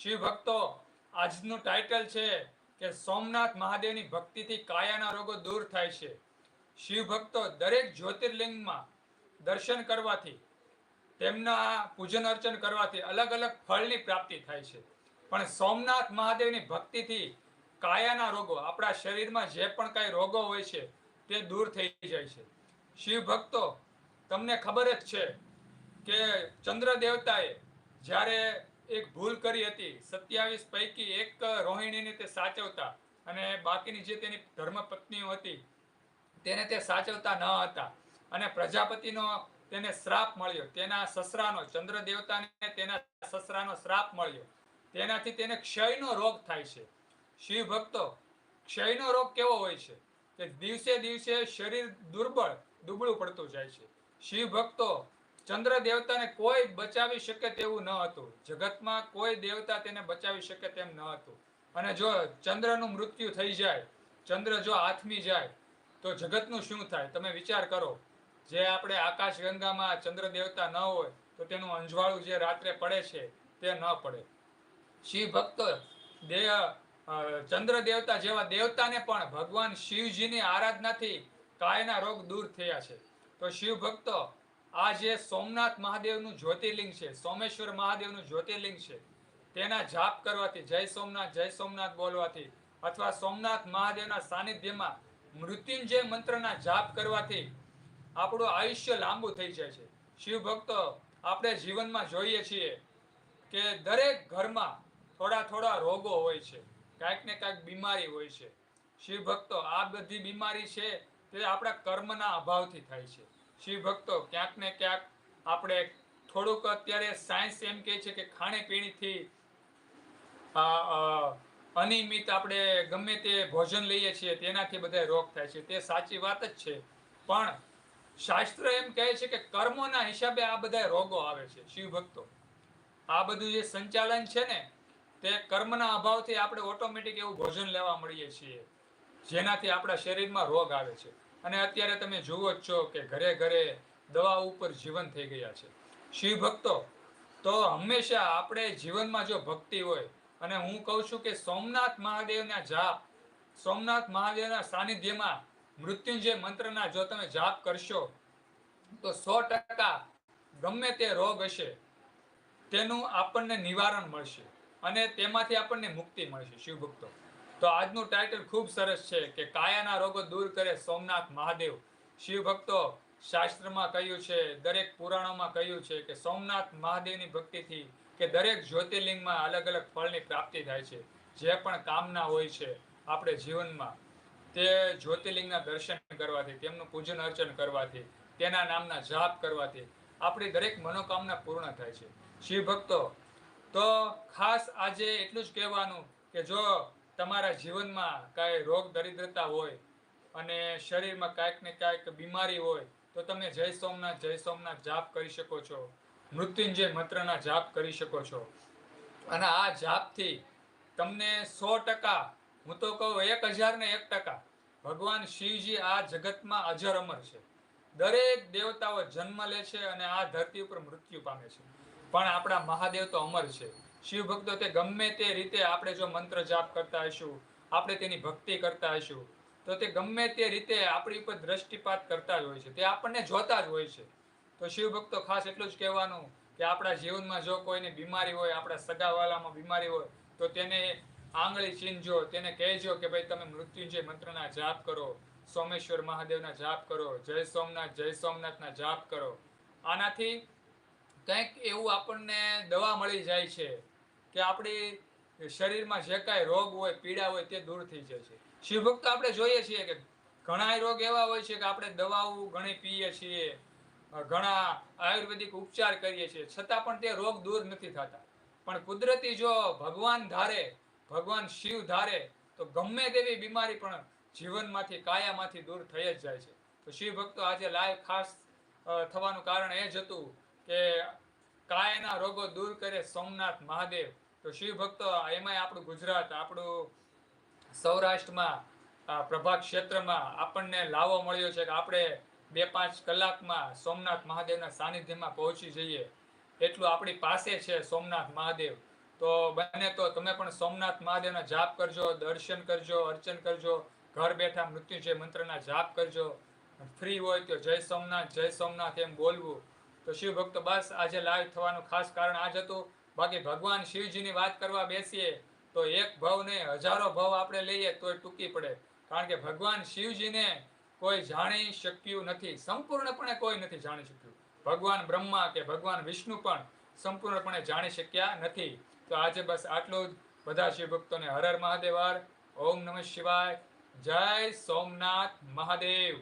શિવ ભક્તો, આજનું ટાઇટલ છે કે સોમનાથ મહાદેવની ભક્તિથી કાયાના રોગો દૂર થાય છે. શિવ ભક્તો દરેક જ્યોતિર્લિંગમાં દર્શન કરવાથી, તેમના પૂજન અર્ચન કરવાથી અલગ અલગ ફળની પ્રાપ્તિ થાય છે. પણ સોમનાથ મહાદેવની ભક્તિથી કાયાના રોગો, આપણા શરીરમાં જે પણ કાંઈ રોગો હોય છે, તે દૂર થઈ જાય છે. શિવ ભક્તો, તમને ખબર જ છે કે ચંદ્ર દેવતાએ જ્યારે એક ભૂલ કરી હતી. સત્યાવીસ પૈકી એક રોહિણીને તે સાચવતા અને બાકીની જે તેની ધર્મપત્નીઓ હતી, તેને તે સાચવતા ન હતા. અને પ્રજાપતિનો તેને શ્રાપ મળ્યો. તેના સસરાનો ચંદ્ર દેવતાને તેના સસરાનો શ્રાપ મળ્યો. તેનાથી તેને ક્ષયનો રોગ થાય છે. શિવ ભક્તો ક્ષયનો રોગ કેવો હોય છે? કે દિવસે દિવસે શરીર દુર્બળ, દુબળું પડતું જાય છે. શિવ ભક્તો ચંદ્ર દેવતાને કોઈ બચાવી શકે તેવું ન હતું. જગતમાં કોઈ દેવતા તેને બચાવી શકે તેમ ન હતું. અને જો ચંદ્રનું મૃત્યુ થઈ જાય, ચંદ્ર જો આથમી જાય, તો જગતનું શું થાય? તમે વિચાર કરો, જે આપણે આકાશ ગંગામાં ચંદ્ર દેવતા ન હોય, તો તેનું અંજવાળું જે રાત્રે પડે છે, તે ન પડે. શિવ ભક્તો દેહ ચંદ્ર દેવતા જેવા દેવતાને પણ ભગવાન શિવજીની આરાધનાથી કાયના રોગ દૂર થયા છે. તો શિવ ભક્તો આ જે સોમનાથ મહાદેવનું જ્યોતિર્લિંગ છે, સોમેશ્વર મહાદેવનું જ્યોતિર્લિંગ છે, તેના જાપ કરવાથી, જય સોમનાથ જય સોમનાથ બોલવાથી, અથવા સોમનાથ મહાદેવના સાનિધ્યમાં મૃત્યુંજય મંત્રના જાપ કરવાથી આપણું આયુષ્ય લાંબુ થઈ જાય છે. શિવ ભક્તો આપણે જીવનમાં જોઈએ છીએ કે દરેક ઘરમાં થોડા થોડા રોગો હોય છે, કાંઈક ને કાંઈક બીમારી હોય છે. શિવ ભક્તો આ બધી બીમારી છે તે આપણા કર્મના અભાવથી થાય છે. શિવ ભક્તો ક્યાંક ને ક્યાંક આપણે થોડુંક અત્યારે સાયન્સ એમ કહે છે કે ખાણીપીણીથી અનિયમિત આપણે ગમે તે ભોજન લઈએ છીએ, તેનાથી બધા રોગ થાય છે. તે સાચી વાત જ છે. પણ શાસ્ત્ર એમ કહે છે કે કર્મોના હિસાબે આ બધા રોગો આવે છે શિવ ભક્તો આ બધું જે સંચાલન છે ને, તે કર્મના અભાવથી આપણે ઓટોમેટિક એવું ભોજન લેવા મળીએ છીએ, જેનાથી આપણા શરીરમાં રોગ આવે છે. અને અત્યારે તમે જુઓ જ છો કે ઘરે ઘરે દવા ઉપર જીવન થઈ ગયા છે. શિવ ભક્તો, તો હંમેશા આપણે જીવનમાં જો ભક્તિ હોય, અને હું કહું છું કે સોમનાથ મહાદેવના જાપ, સોમનાથ મહાદેવના સાનિધ્યમાં મૃત્યુંજય મંત્રના જો તમે જાપ કરશો, તો સો ટકા ગમે તે રોગ હશે, તેનું આપણને નિવારણ મળશે અને તેમાંથી આપણને મુક્તિ મળશે. શિવ ભક્તો તો આજનું ટાઇટલ ખૂબ સરસ છે કે કાયાના રોગો દૂર કરે સોમનાથ મહાદેવ. શિવ ભક્તો શાસ્ત્રમાં કહ્યું છે, દરેક પુરાણોમાં કહ્યું છે કે સોમનાથ મહાદેવની ભક્તિથી કે દરેક જ્યોતિર્લિંગમાં અલગ અલગ ફળની પ્રાપ્તિ થાય છે, જે પણ કામના હોય છે આપણે જીવનમાં. તે જ્યોતિર્લિંગના દર્શન કરવાથી, તેમનું પૂજન અર્ચન કરવાથી, તેના નામના જાપ કરવાથી આપણી દરેક મનોકામના પૂર્ણ થાય છે. શિવ ભક્તો તો ખાસ આજે એટલું જ કહેવાનું કે જો તમારા જીવનમાં કાંઈ રોગ દરિદ્રતા હોય અને શરીરમાં કાંઈક ને કાંઈક બીમારી હોય, તો તમે જય સોમનાથ જય સોમનાથ જાપ કરી શકો છો. મૃત્યુંજય મંત્રના જાપ કરી શકો છો. અને આ જાપથી તમને સો ટકા, હું તો કહું એક હજાર ને એક ટકા, ભગવાન શિવજી આ જગતમાં અજર અમર છે. દરેક દેવતાઓ જન્મ લે છે અને આ ધરતી ઉપર મૃત્યુ પામે છે. પણ આપણા મહાદેવ તો અમર છે. શિવ ભક્તો તે ગમે તે રીતે આપણે જો મંત્ર જાપ કરતા હશું, આપણે તેની ભક્તિ કરતા હશું, તો તે ગમે તે રીતે આપણી ઉપર દ્રષ્ટિપાત કરતા જ હોય છે. તે આપણને જોતા જ હોય છે. તો શિવ ભક્તો ખાસ એટલું જ કહેવાનું કે આપણા જીવનમાં જો કોઈની બીમારી હોય, આપણા સગાવાલામાં બીમારી હોય, તો તેને આંગળી ચીંધજો, તેને કહેજો કે ભાઈ તમે મૃત્યુંજય મંત્રના જાપ કરો, સોમેશ્વર મહાદેવના જાપ કરો, જય સોમનાથ, જય સોમનાથના જાપ કરો. આનાથી કંઈક એવું આપણને દવા મળી જાય છે. કે આપણી શરીરમાં જે કાંઈ રોગ હોય, પીડા હોય તે દૂર થઈ જાય છે. શિવભક્ત આપણે જોઈએ છીએ કે ઘણા રોગ એવા હોય છે કે આપણે દવાઓ ઘણી પીએ છીએ, ઘણા આયુર્વેદિક ઉપચાર કરીએ છીએ, છતાં પણ તે રોગ દૂર નથી થતા. પણ કુદરતી જો ભગવાન ધારે, ભગવાન શિવ ધારે, તો ગમે તેવી બીમારી પણ જીવનમાંથી, કાયામાંથી દૂર થઈ જ જાય છે. તો શિવ ભક્તો આજે લાઈવ ખાસ થવાનું કારણ એ જ હતું કે કાયાના રોગો દૂર કરે સોમનાથ મહાદેવ. તો શિવ ભક્તો એમાંય આપણું ગુજરાત, આપણું સૌરાષ્ટ્રમાં, આ પ્રભાત ક્ષેત્રમાં આપણને લાવો મળ્યો છે કે આપણે બે પાંચ કલાકમાં સોમનાથ મહાદેવના સાનિધ્યમાં પહોંચી જઈએ. એટલું આપણી પાસે છે સોમનાથ મહાદેવ. તો બને તો તમે પણ સોમનાથ મહાદેવના જાપ કરજો, દર્શન કરજો, અર્ચન કરજો, ઘર બેઠા મૃત્યુંજય મંત્રના જાપ કરજો. ફ્રી હોય તો જય સોમનાથ જય સોમનાથ એમ બોલવું. તો શિવ ભક્તો બસ આજે લાઈવ થવાનું ખાસ કારણ આ જ હતું. બાકી ભગવાન શિવજીની વાત કરવા બેસીએ તો એક ભાવ ને હજારો ભાવ આપણે લઈએ તોય ટૂંકી પડે. કારણ કે ભગવાન શિવજીને કોઈ જાણી શક્યું નથી. સંપૂર્ણપણે કોઈ નથી જાણી શક્યું. ભગવાન બ્રહ્મા કે ભગવાન વિષ્ણુ પણ સંપૂર્ણપણે જાણી શક્યા નથી. તો આજે બસ આટલું જ. બધા શિવ ભક્તોને હર હર મહાદેવ ઓમ નમઃ શિવાય. જય સોમનાથ મહાદેવ.